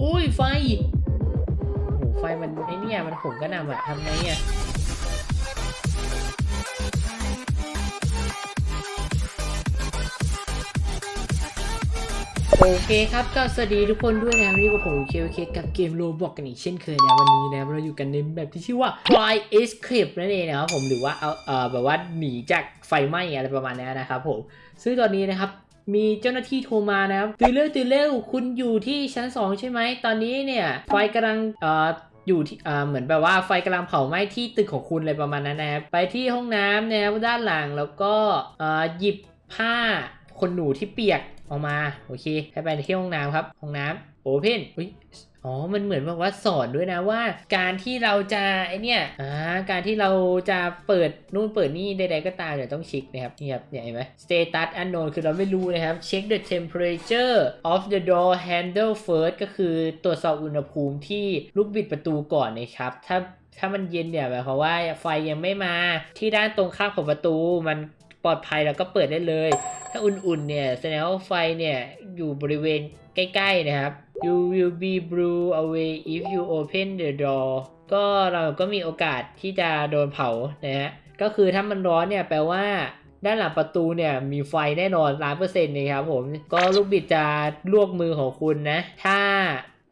อุ้ยไฟโอ้โหไฟมันไอเนี่ยมันผมก็นำอะทำไงอะโอเคครับก็สวัสดีทุกคนด้วยนะครับนี่ก็ผมเคเคกับเกมโรบอกกันอีกเช่นเคยนะวันนี้นะครับเราอยู่กันในแบบที่ชื่อว่า Fly Escape นั่นเองนะครับผมหรือว่าเอาเอ่อแบบว่าหนีจากไฟไหม้อะไรประมาณนี้นะครับผมซึ่งตอนนี้นะครับ มีเจ้าหน้าที่โทรมานะครับตื่นเร็วตื่นเร็วคุณอยู่ที่ชั้น 2 ใช่ไหมตอนนี้เนี่ยไฟกำลังเอ่ออยู่ที่อ่าเหมือนแบบว่าไฟกำลังเผาไหม้ที่ตึกของคุณอะไรประมาณนั้นนะครับไปที่ห้องน้ำนะครับด้านหลังแล้วก็อ่อหยิบผ้าขนหนูที่เปียกออกมาโอเคให้ไปที่ห้องน้ำครับห้องน้ำ โอเพนอุ้ยอ๋อ มันเหมือนแบบว่าสอนด้วยนะว่า การที่เราจะไอเนี่ยอ่าการที่เราจะเปิดนู่นเปิดนี่ใดๆก็ตามเดี๋ยวต้องเช็คนะครับนี่ครับเนี่ยเห็นไหม status unknown คือเราไม่รู้นะครับ check the temperature of the door handle first ก็คือตรวจสอบอุณหภูมิที่ลูกบิดประตูก่อนนะครับ ถ้าถ้ามันเย็นเนี่ยหมายความว่าไฟยังไม่มาที่ด้านตรงข้ามของประตูมันปลอดภัยแล้วก็เปิดได้เลย ถ้าอุ่นๆเนี่ยแสดงว่าไฟเนี่ยอยู่บริเวณใกล้ๆนะครับ you will be blew away if you open the door ก็เราก็มีโอกาสที่จะโดนเผานะฮะ ก็คือถ้ามันร้อนเนี่ยแปลว่าด้านหลังประตูเนี่ยมีไฟแน่นอนล้านเปอร์เซ็นต์เลยครับผม ก็ลูกบิดจะลวกมือของคุณนะ ถ้า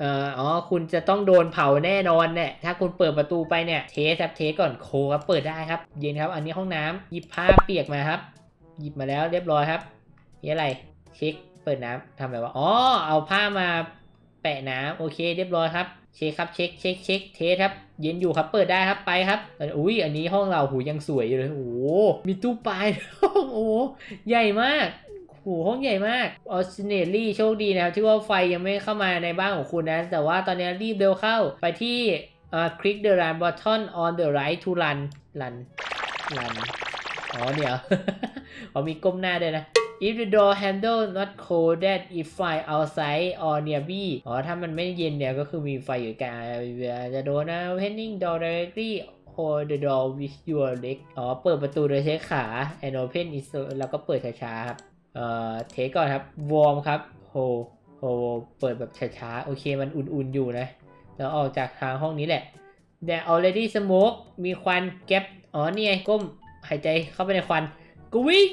เอ่ออ๋อ คุณจะต้องโดนเผาแน่นอนเนี่ย ถ้าคุณเปิดประตูไปเนี่ย เทสครับ เทสก่อนโคครับ เปิดได้ครับ เย็นครับ อันนี้ห้องน้ำหยิบผ้าเปียกมาครับ หยิบมาแล้วเรียบร้อยครับ นี่อะไร เช็ค เปิดน้ำทำอะไรวะ อ๋อ เอาผ้ามา ปะน้ำโอเคเรียบร้อยครับเช็คครับเช็คเช็คเช็คเทสครับเย็นอยู่ครับเปิดได้ครับไปครับอุ้ยอันนี้ห้องเราหูยังสวยอยู่เลยโอ้โหมีตู้ปลายโอ้โหใหญ่มากโอ้ห้องใหญ่มากออ i ิเนตลี่โชคดีนะครับที่ว่าไฟยังไม่เข้ามาในบ้านของคุณนะ แต่ว่าตอนนี้รีบเร็วเข้าไปที่เอ่อ click the run button on the right to run run run อ๋อเดี๋ยว อ๋อมีก้มหน้าด้วยนะ if the door handle not cold that if fire outside or nearby อ๋อถ้ามันไม่เย็นเนี่ยก็คือมีไฟอยู่กลางจะโดนนะ opening door directly hold the door with your leg อ๋อ เปิดประตูโดยใช้ขา and open it so แล้วก็เปิดช้าๆครับ เอ่อ เทก่อนครับ วอร์มครับ โฮ โฮ เปิดแบบช้าๆ โอเค มันอุ่นๆ อยู่นะ แล้วออกจากทางห้องนี้แหละ แต่ already smoke มีควันแก๊ป อ๋อ นี่ไง ก้ม หายใจเข้าไปในควันก็วิ่ง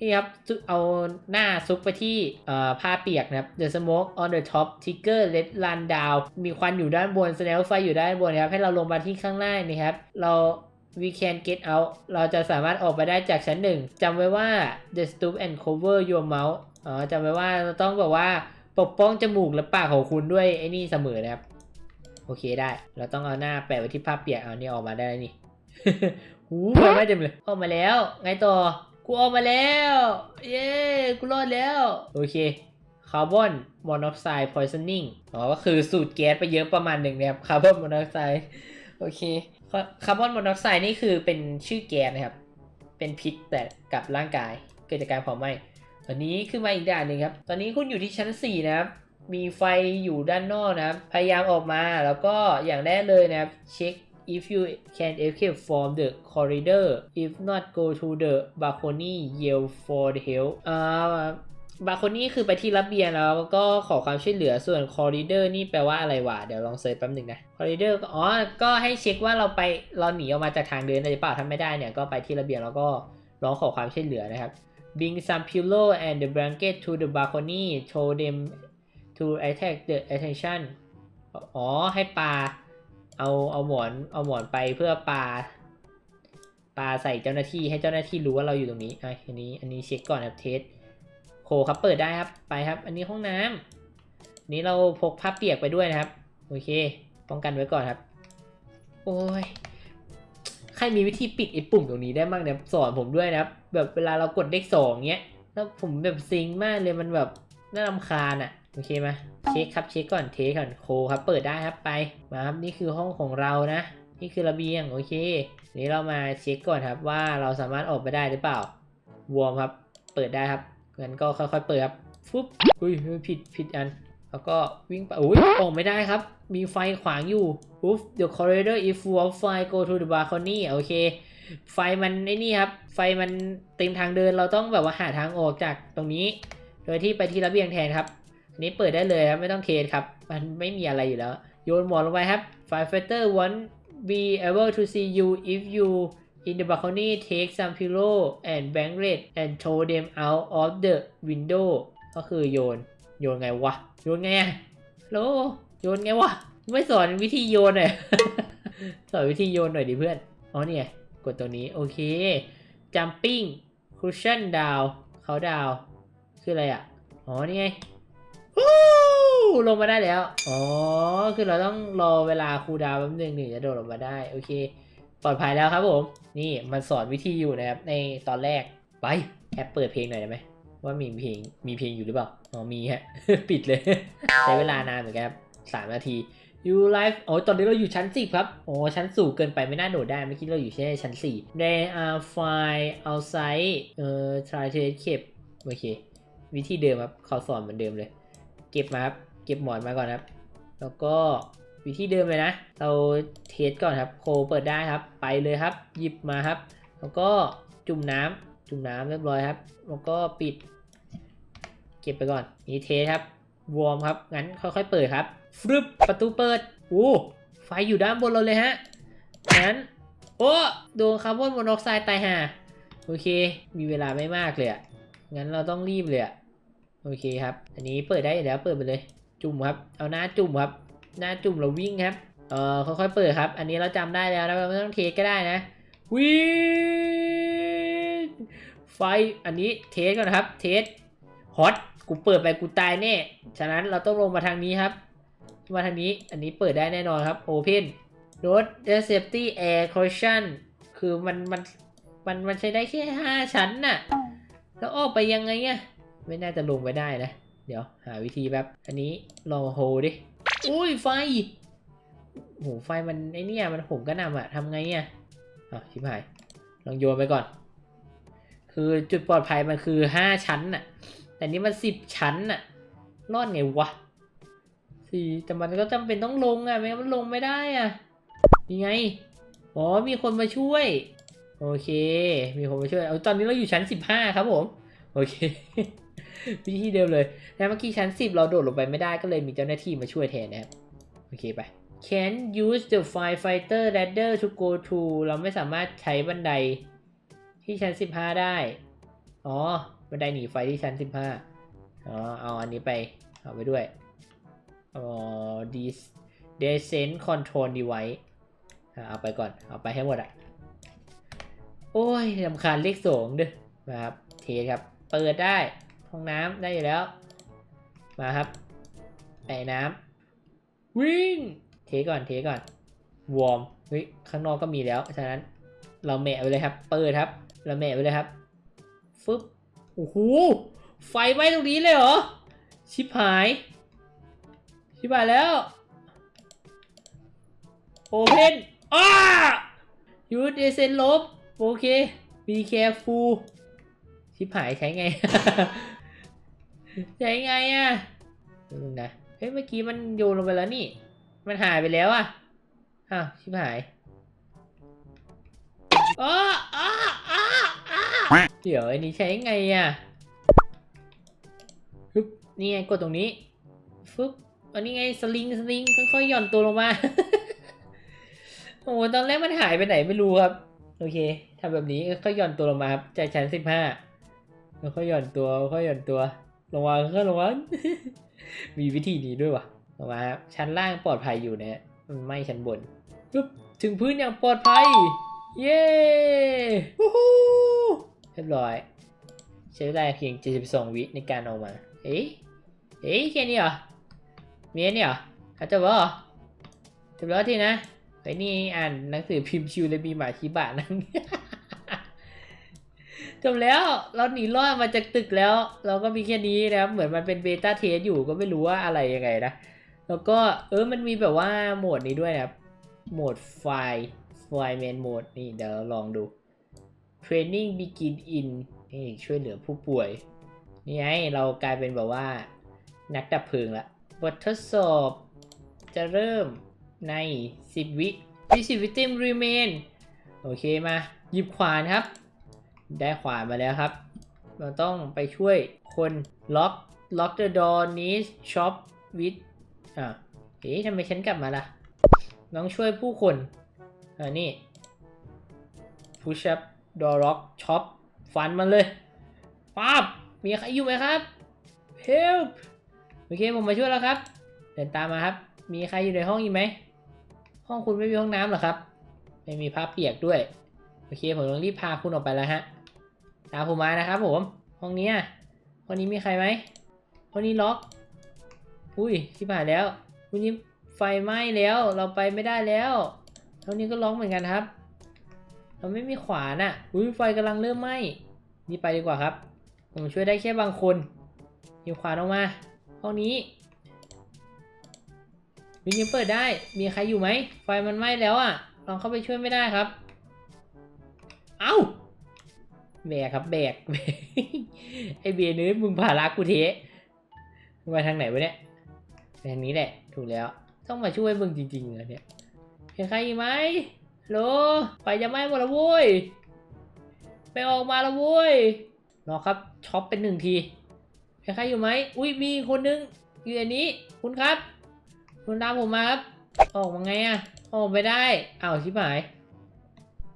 นี่ครับเอาหน้าซุกไปที่ผ้าเปียกนะครับ the smoke on the top trigger let run down มีควันอยู่ด้านบนแสดงว่าไฟอยู่ด้านบนนะครับ ให้เราลงมาที่ข้างล่างนะครับ เรา we can get out เราจะสามารถออกไปได้จากชั้นหนึ่งจำไว้ว่า the stoop and cover your mouth อ๋อจำไว้ว่าเราต้องแบบว่าปกป้องจมูกและปากของคุณด้วยไอ้นี่เสมอนะครับ โอเคได้ เราต้องเอาหน้าแปะไว้ที่ผ้าเปียกเอานี่ออกมาได้แล้วนี่หูไฟไหม้เต็มเลยออกมาแล้ว ไงต่อ กูออกมาแล้ว เย้กูรอดแล้ว โอเคคาร์บอนมอนอกไซด์พอยซันนิ่งอ๋อก็คือสูดแก๊สไปเยอะประมาณหนึ่งนะครับคาร์บอนมอนอกไซด์โอเคคาร์บอนมอนอกไซด์นี่คือเป็นชื่อแก๊สนะครับ เป็นพิษแต่กับร่างกายเกิดจากการเผาไหม้อันนี้ขึ้นมาอีกด่านหนึ่งครับ ตอนนี้คุณอยู่ที่ชั้น 4 นะครับ มีไฟอยู่ด้านนอกนะครับ พยายามออกมาแล้วก็อย่างแรกเลยนะครับ เช็ค if you can escape from the corridor if not go to the balcony yell for the help อ่าบาร์โคนี่คือไปที่ระเบียงแล้วก็ขอความช่วยเหลือส่วนคอริเดอร์นี่แปลว่าอะไรวะ เดี๋ยวลองเซิร์ชแป๊บหนึ่งนะคอริเดอร์อ๋อ ก็ให้เช็คว่าเราไปเราหนีออกมาจากทางเดินได้หรือเปล่าถ้าไม่ได้เนี่ยก็ไปที่ระเบียงแล้วก็ร้องขอความช่วยเหลือนะครับ bring some pillow and the blanket to the balcony show them to attract the attention อ๋อ ให้ปลา เอาเอาหมอนเอาหมอนไปเพื่อปลาปลาใส่เจ้าหน้าที่ให้เจ้าหน้าที่รู้ว่าเราอยู่ตรงนี้อะอันนี้ อันนี้เช็คก่อนครับเทสโคครับเปิดได้ครับไปครับ อันนี้ห้องน้ำนี้เราพกผ้าเปียกไปด้วยนะครับ โอเค ป้องกันไว้ก่อนครับ โอ้ยใครมีวิธีปิดไอ้ปุ่มตรงนี้ได้บ้างเนี่ยสอนผมด้วยนะครับ แบบเวลาเรากดเลขสองเงี้ย แล้วผมแบบซิงค์มากเลยมันแบบน่ารำคาญอะ โอเคมาเช็คครับเช็คก่อนเทสก่อนโคครับเปิดได้ครับไปมาครับนี่คือห้องของเรานะ นี่คือระเบียงโอเคนี้เรามาเช็คก่อนครับว่าเราสามารถออกไปได้หรือเปล่าวอร์มครับเปิดได้ครับงั้นก็ค่อยๆเปิดครับฟุ๊บอุ้ยผิดผิดอันแล้วก็วิ่งไปอุ้ยออกไม่ได้ครับ มีไฟขวางอยู่อุ๊บ the corridor is full fire go to the balcony โอเค ไฟมันไอ้นี่ครับ ไฟมันเต็มทางเดินเราต้องแบบว่าหาทางออกจากตรงนี้ โดยที่ไปที่ระเบียงแทนครับ นี้เปิดได้เลยครับ ไม่ต้องเทสครับ มันไม่มีอะไรอยู่แล้ว โยนหมอนลงไปครับ Firefighter want be able to see you if you in the balcony take some pillow and blanket and throw them out of the window ก็คือโยน โยนไงวะ โยนไงอะโลโยนไงวะ ไม่สอนวิธีโยนหน่อยสอนวิธีโยนหน่อยดิเพื่อน อ๋อเนี่ย กดตัวนี้ โอเค jumping cushion down เขาดาวคืออะไรอะอ๋อนี่ไง ลงมาได้แล้ว อ๋อ คือเราต้องรอเวลาคูดาวน์แป๊บนึงหนึ่งจะโดดลงมาได้ โอเค ปลอดภัยแล้วครับผม นี่มันสอนวิธีอยู่นะครับ ในตอนแรก ไปแอปเปิดเพลงหน่อยได้ไหม ว่ามีเพลง มีเพลงอยู่หรือเปล่า อ๋อ มีฮะ ปิดเลย ใช้เวลานานเหมือนกันครับสามนาที You Life โอ้ยตอนนี้เราอยู่ชั้น10ครับ โอ้ ชั้นสูงเกินไปไม่น่าโดดได้ เมื่อกี้เราอยู่แค่ชั้น 4 There are file outside เอ่อ try to escape โอเค วิธีเดิมครับ เขาสอนเหมือนเดิมเลย เก็บมาครับ เก็บหมอนมาก่อนครับ แล้วก็วิธีเดิมเลยนะ เราเทสก่อนครับ โคเปิดได้ครับ ไปเลยครับ หยิบมาครับ แล้วก็จุ่มน้ำจุ่มน้ำเรียบร้อยครับ แล้วก็ปิด เก็บไปก่อน นี่เทสครับ วอร์มครับ งั้นค่อยๆเปิดครับฟรึบประตูเปิดโอ้ไฟอยู่ด้านบนเราเลยฮะงั้น โอ้โดนคาร์บอนมอนอกไซด์ตายห่าโอเค มีเวลาไม่มากเลยอะงั้นเราต้องรีบเลยอะโอเคครับ อันนี้เปิดได้แล้วเปิดไปเลย จุ่มครับ เอาหน้าจุ่มครับ หน้าจุ่มเราวิ่งครับ เอ่อค่อยๆเปิดครับ อันนี้เราจำได้แล้วนะเราไม่ต้องเทสก็ได้นะวิ่งไฟอันนี้เทสก่อนครับ เทสฮอตกูเปิดไปกูตายแน่ ฉะนั้นเราต้องลงมาทางนี้ครับ มาทางนี้ อันนี้เปิดได้แน่นอนครับ Open Road Safety Air Cushion คือมันมันมันมันใช้ได้แค่ 5 ชั้นน่ะ แล้วออกไปยังไงอะไม่น่าจะลงไปได้นะ เดี๋ยวหาวิธีแบบ อันนี้ลองโฮดิ อุ้ยไฟโหไฟมันไอเนี่ยมันผมก็นำอะทำไงอะอะชิบหาย ลองโยนไปก่อน คือจุดปลอดภัยมันคือ5ชั้นน่ะ แต่นี่มัน10ชั้นน่ะ รอดไงวะสี่แต่มันก็จำเป็นต้องลงอะไม่งั้นมันลงไม่ได้อะยังไง อ๋อ มีคนมาช่วย โอเค มีคนมาช่วย เอาตอนนี้เราอยู่ชั้นสิบห้าครับผม โอเค วิธีเดิมเลยแล้วเมื่อกี้ชั้นสิบเราโดดลงไปไม่ได้ก็เลยมีเจ้าหน้าที่มาช่วยแทนนะครับ โอเคไป Can use the firefighter ladder to go to เราไม่สามารถใช้บันไดที่ชั้นสิบห้าได้ อ๋อ บันไดหนีไฟที่ชั้นสิบห้าอ๋อ เอาอันนี้ไป เอาไปด้วย อ๋อ dis descent control device อะเอาไปก่อน เอาไปให้หมดอะโอ้ยลำคาญเลขสองเด้อมาครับ เทครับ เปิดได้ ห้องน้ำได้อยู่แล้ว มาครับไอ้น้ำวิ่ง เทก่อนเทก่อน วอร์มเฮ้ยข้างนอกก็มีแล้ว ฉะนั้นเราแหมะไปเลยครับ เปิดครับ เราแหมะไปเลยครับ ฟึบโอ้โห ไฟไหม้ตรงนี้เลยเหรอ ชิบหาย ชิบหายแล้ว โอเพนอ้ายูดเดเซนลบ โอเค be careful ชิบหายใช้ไง ใช้ไงอะนึงนะเฮ้ยเมื่อกี้มันโยนลงไปแล้วนี่ มันหายไปแล้วอะอ้าวชิบหายอ้าอ้าอ้าอ้าเดี๋ยวไอ้นี้ใช้ไงอะฮึบนี่ไงกดตรงนี้ฟึบอันนี้ไงสลิงสลิงค่อยๆหย่อนตัวลงมาโอ้โหตอนแรกมันหายไปไหนไม่รู้ครับ โอเคทำแบบนี้ค่อยๆหย่อนตัวลงมาครับจากชั้นสิบห้าค่อยๆหย่อนตัวค่อยๆหย่อนตัว ลงมาค่อยๆลงมามีวิธีนี้ด้วยวะลงมาครับชั้นล่างปลอดภัยอยู่นะฮะมันไม่ชั้นบนปึ๊บถึงพื้นอย่างปลอดภัย เย้วู้ฮู้เรียบร้อย ใช้เวลาเพียง 72 วิในการออกมา เอ๊ะเอ๊ะแค่นี้เหรอมีอันนี่เหรอเขาจะบอกเหรอจบแล้วทีนะไอ้นี่อ่านหนังสือพิมพ์ชิวเลยมีหมาชิบะนั่ง จบแล้วเราหนีรอดมาจากตึกแล้ว เราก็มีแค่นี้นะครับเหมือนมันเป็นเบต้าเทสอยู่ก็ไม่รู้ว่าอะไรยังไงนะ แล้วก็เออมันมีแบบว่าโหมดนี้ด้วยนะครับ โหมดไฟล์ไฟล์เมนโหมดนี่เดี๋ยวลองดู Training Begin in นี่ช่วยเหลือผู้ป่วย นี่ไงเรากลายเป็นแบบว่า นักดับเพลิงละบททดสอบจะเริ่มใน 10 วิ 20 วิติม remain โอเคมา หยิบขวานครับ ได้ขวานมาแล้วครับ เราต้องไปช่วยคนล็อก lock the door needs shop with อ่าเอ๊ะทำไมฉันกลับมาล่ะ น้องช่วยผู้คน อ่านี่ push up door lock shop ฟันมันเลยป๊าบมีใครอยู่ไหมครับ help โอเคผมมาช่วยแล้วครับ เดินตามมาครับ มีใครอยู่ในห้องอีกไหม ห้องคุณไม่มีห้องน้ำเหรอครับ ไม่มีผ้าเปียกด้วย โอเค ผมต้องรีบพาคุณออกไปแล้วฮะ ตามผมมานะครับผม ห้องนี้ห้องนี้มีใครไหมห้องนี้ล็อก อุ้ยที่ผ่านแล้วห้องนี้ไฟไหม้แล้ว เราไปไม่ได้แล้วห้องนี้ก็ล็อกเหมือนกันครับ เราไม่มีขวานอะ อุ้ยไฟกำลังเริ่มไหม้ นี่ไปดีกว่าครับ ผมช่วยได้แค่บางคนหยิบขวานออกมา ห้องนี้วิญญาณเปิดได้ มีใครอยู่ไหม ไฟมันไหม้แล้วอะลองเข้าไปช่วยไม่ได้ครับ เอ้า แบกครับแบกไอเบียร์นื้มึงพารักกูเทะมาทางไหนวะเนี่ยทางนี้แหละ ถูกแล้ว ต้องมาช่วยมึงจริงๆเหรอเนี่ยเห็นใครอีกไหมโลไฟจะไหม้หมดล้วโว้ยไปออกมาล้วโว้ยรอครับช็อปเป็นหนึ่งทีเห็นใครอยู่ไหมอุ้ยมีคนนึงอยู่อันนี้ คุณครับ คุณตามผมมาครับ ออกมาไงอะออกไม่ได้เอาชิบหาย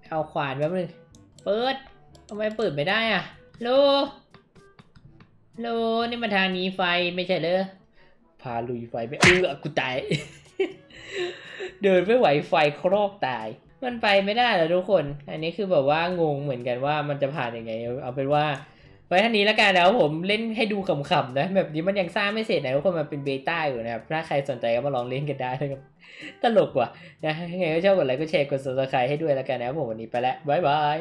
เอาขวานแป๊บนึงเปิด ทำไมเปิดไม่ได้อะโลโลนี่มันทางนี้ไฟไม่ใช่เลยพาลุยไฟไปเออกูตาย เดินไม่ไหวไฟครอบตาย มันไปไม่ได้แล้วทุกคน อันนี้คือแบบว่างงเหมือนกันว่ามันจะผ่านยังไง เอาเป็นว่า ไว้ท่านี้แล้วกันแล้วผมเล่นให้ดูขำๆนะ แบบนี้มันยังสร้างไม่เสร็จนะทุกคนมันเป็นเบต้าอยู่นะครับ ถ้าใครสนใจก็มาลองเล่นกันได้นะครับ ตลกว่ะนะยังไงก็ชอบกดไลค์กดแชร์กด subscribe ให้ด้วยแล้วกันนะครับผมวันนี้ไปแล้วบ๊ายบาย